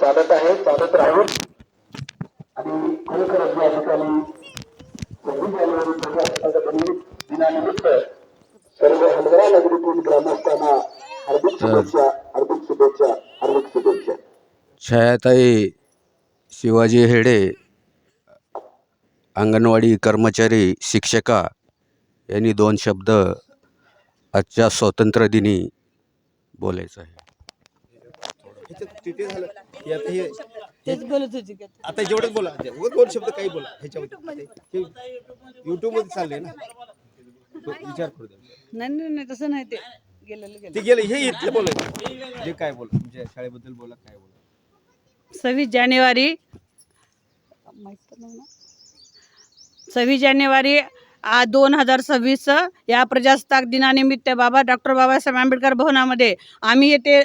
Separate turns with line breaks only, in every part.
चालत आहे चालत राहून. आणि खरोखरच या ठिकाणी सव्वीस जानेवारी प्रजासत्ताक दिन दिनानिमित्त सर्व हलगरा नगरीतील ग्रामस्थांना हार्दिक शुभेच्छा हार्दिक शुभेच्छा हार्दिक शुभेच्छा.
छायाताई शिवाजी हेडे अंगणवाडी कर्मचारी शिक्षिका यांनी दोन शब्द आजच्या स्वातंत्र्य दिनी बोलायचं आहे.
ह्याच्यात तिथे झालं. की आता हे
तेच बोलत होती की आता.
जेवढंच बोला उगाच दोन शब्द काही बोला ह्याच्यामध्ये. युट्यूबमध्ये चाललंय ना? तो विचार करू द्या.
नाही नाही नाही तसं नाही ते. गेलेलं गेलं
ते गेलं हे इथलं बोलायचं जे काय बोला तुमच्या शाळेबद्दल बोला काय बोला.
सव्वीस जानेवारी माहीत तर नाही ना. सव्वीस जानेवारी दोन हजार सव्वीस या प्रजासत्ताक दिनानिमित्त बाबा डॉक्टर बाबासाहेब आंबेडकर भवनामध्ये आम्ही येथे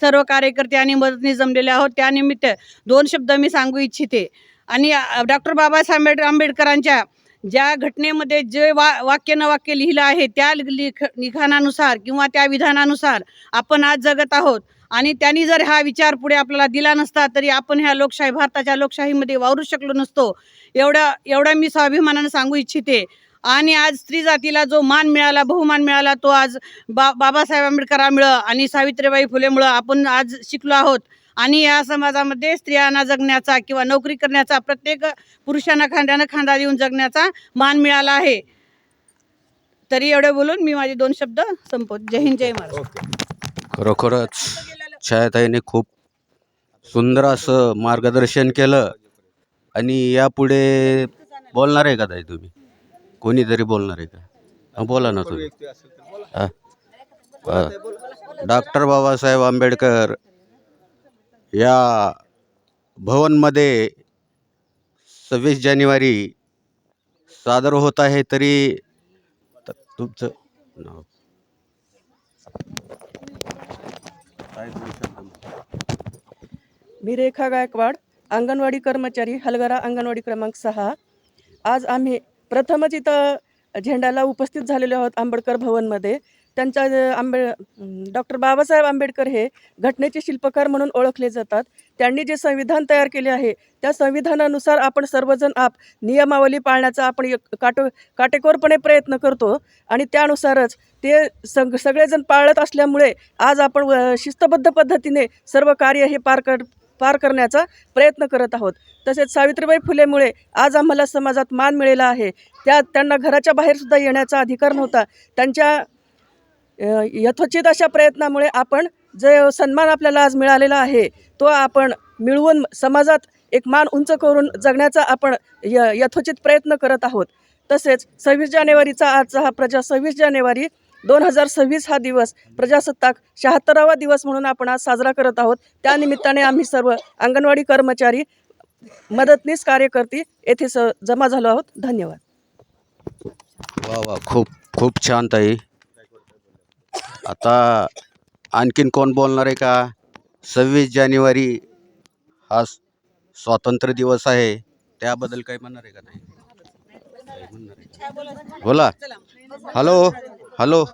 सर्व कार्यकर्ते आणि मदतनी जमलेले आहोत. त्यानिमित्त दोन शब्द मी सांगू इच्छिते. आणि डॉक्टर बाबासाहेब आंबेड आंबेडकरांच्या ज्या घटनेमध्ये जे वा वाक्य न वाक्य लिहिलं आहे त्या लिख लिखाणानुसार किंवा त्या विधानानुसार आपण आज जगत आहोत. आणि त्यांनी जर हा विचार पुढे आपल्याला दिला नसता तरी आपण ह्या लोकशाही भारताच्या लोकशाहीमध्ये वावरू शकलो नसतो. एवढं एवढं मी स्वाभिमानानं सांगू इच्छिते. आणि आज स्त्री जातीला जो मान मिळाला बहुमान मिळाला तो आज बा बाबासाहेब आंबेडकरांमुळं आणि सावित्रीबाई फुलेमुळं आपण आज शिकलो आहोत. आणि या समाजामध्ये स्त्रियांना जगण्याचा किंवा नोकरी करण्याचा प्रत्येक पुरुषांना खांद्यानं खांदा देऊन जगण्याचा मान मिळाला आहे. तरी एवढं बोलून मी माझे दोन शब्द संपवत. जय हिंद जय
महाराज
खरोखरच छायाताईने खूप सुंदर असं मार्गदर्शन केलं आणि यापुढे बोलणार आहे का ताई तुम्ही? कोणीतरी बोलणार आहे का? बोला ना तुम्ही. हां. हां. डॉक्टर बाबासाहेब आंबेडकर या भवनमध्ये सव्वीस जानेवारी सादर होत आहे तरी तुमचं नाव.
मी रेखा गायकवाड अंगणवाडी कर्मचारी हलगरा अंगणवाडी क्रमांक सहा. आज आम्ही प्रथमच इथं झेंड्याला उपस्थित झालेले आहोत आंबेडकर भवनमध्ये. त्यांच्या आंबे डॉक्टर बाबासाहेब आंबेडकर हे घटनेचे शिल्पकार म्हणून ओळखले जातात. त्यांनी जे संविधान तयार केले आहे त्या संविधानानुसार आपण सर्वजण आप नियमावली पाळण्याचा आपण काटो काटेकोरपणे प्रयत्न करतो आणि त्यानुसारच ते सग सगळेजण पाळत असल्यामुळे आज आपण शिस्तबद्ध पद्धतीने सर्व कार्य हे पार कर पार करण्याचा प्रयत्न करत आहोत. तसेच सावित्रीबाई फुलेमुळे आज आम्हाला समाजात मान मिळाला आहे. त्या त्यांना घराच्या बाहेरसुद्धा येण्याचा अधिकार नव्हता. त्यांच्या यथोचित अशा प्रयत्नामुळे आपण जे सन्मान आपल्याला आज मिळालेला आहे तो आपण मिळवून समाजात एक मान उंच करून जगण्याचा आपण य यथोचित प्रयत्न करत आहोत. तसेच सव्वीस जानेवारीचा आजचा हा प्रजा सव्वीस जानेवारी दोन हजार सव्वीस हा दिवस प्रजासत्ताक शहात्तरावा दिवस म्हणून आपण आज साजरा करत आहोत. त्यानिमित्ताने आम्ही सर्व अंगणवाडी कर्मचारी मदतनीस कार्यकर्ती येथे स जमा झालो आहोत. धन्यवाद.
वा वा खूप खूप छान ताई. आता आणखीन कोण बोलणार आहे का? सव्वीस जानेवारी हा स्वातंत्र्य दिवस आहे. त्याबद्दल काही म्हणणार आहे का नाही बोला. हॅलो. हॅलो.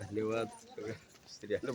धन्यवाद.